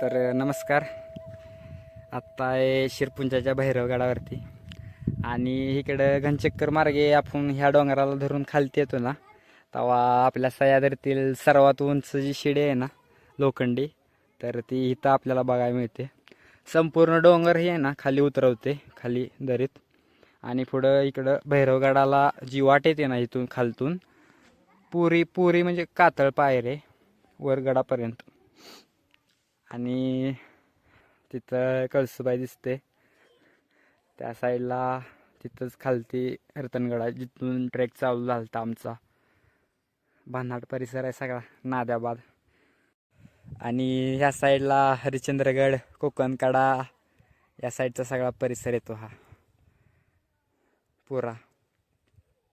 तर नमस्कार. आत्ता आहे शिरपुंजाच्या भैरवगडावरती आणि इकडं घनचक्कर मार्गे आपण ह्या डोंगराला धरून खालती येतो ना तेव्हा आपल्या सह्याद्रीतील सर्वात उंच जी शिडी आहे ना लोखंडी तर ती इथं आपल्याला बघायला मिळते. संपूर्ण डोंगर हे आहे ना खाली उतरवते खाली दरीत. आणि पुढं इकडं भैरवगडाला जी वाट येते ना इथून खालतून पुरी पुरी म्हणजे कातळ पायरे वरगडापर्यंत आणि तिथं कळसुबाई दिसते. त्या साईडला तिथंच खालती रतनगडा जिथून ट्रेक चालू झाला होता आमचा. भानाट परिसर आहे सगळा नाद्याबाद. आणि ह्या साईडला हरिश्चंद्रगड कोकणकडा या साईडचा सगळा परिसर येतो हा. पुरा.